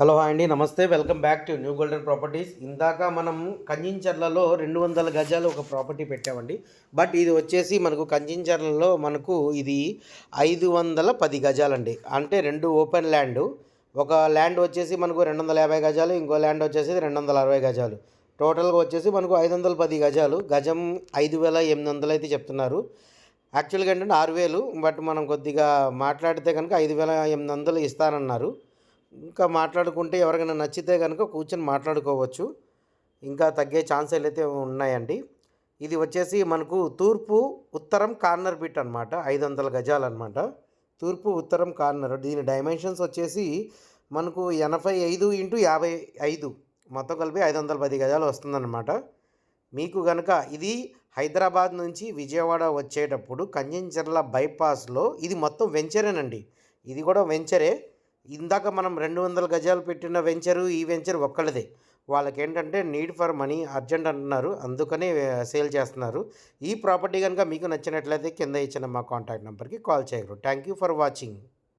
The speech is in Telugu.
హలో అండి namaste. Welcome back to New Golden Properties. ఇందాక మనం కంజించర్లలో రెండు వందల గజాలు ఒక ప్రాపర్టీ పెట్టామండి. బట్ ఇది వచ్చేసి మనకు కంజించర్లలో మనకు ఇది ఐదు వందల పది గజాలండి. అంటే రెండు ఓపెన్ ల్యాండ్. ఒక ల్యాండ్ వచ్చేసి మనకు రెండు వందల యాభై గజాలు ఇంకో ల్యాండ్ వచ్చేసి రెండు వందల అరవై గజాలు. టోటల్గా వచ్చేసి మనకు ఐదు వందల పది గజాలు. గజం ఐదు వేల ఎనిమిది వందలు అయితే చెప్తున్నారు. యాక్చువల్గా ఏంటంటే ఆరు వేలు బట్ మనం కొద్దిగా మాట్లాడితే కనుక ఐదు వేల ఎనిమిది వందలు ఇస్తానన్నారు. ఇంకా మాట్లాడుకుంటే ఎవరికైనా నచ్చితే కనుక కూర్చొని మాట్లాడుకోవచ్చు. ఇంకా తగ్గే ఛాన్సులు అయితే ఉన్నాయండి. ఇది వచ్చేసి మనకు తూర్పు ఉత్తరం కార్నర్ బిట్ అనమాట ఐదు వందల గజాలు అనమాట తూర్పు ఉత్తరం కార్నర్. దీని డైమెన్షన్స్ వచ్చేసి మనకు ఎనభై ఐదు ఇంటూ యాభై ఐదు. మొత్తం కలిపి ఐదు వందల పది గజాలు వస్తుందన్నమాట. మీకు కనుక ఇది హైదరాబాద్ నుంచి విజయవాడ వచ్చేటప్పుడు కంచెంచర్ల బైపాస్లో ఇది మొత్తం వెంచరేనండి. ఇది కూడా వెంచరే. ఇందాక మనం రెండు వందల గజాలు పెట్టిన వెంచరు ఈ వెంచర్ ఒక్కళ్ళదే. వాళ్ళకి ఏంటంటే నీడ్ ఫర్ మనీ అర్జెంట్ అంటున్నారు. అందుకనే సేల్ చేస్తున్నారు. ఈ ప్రాపర్టీ కనుక మీకు నచ్చినట్లయితే కింద ఇచ్చిన మా కాంటాక్ట్ నెంబర్కి కాల్ చేయగలరు థ్యాంక్ యూ ఫర్ వాచింగ్.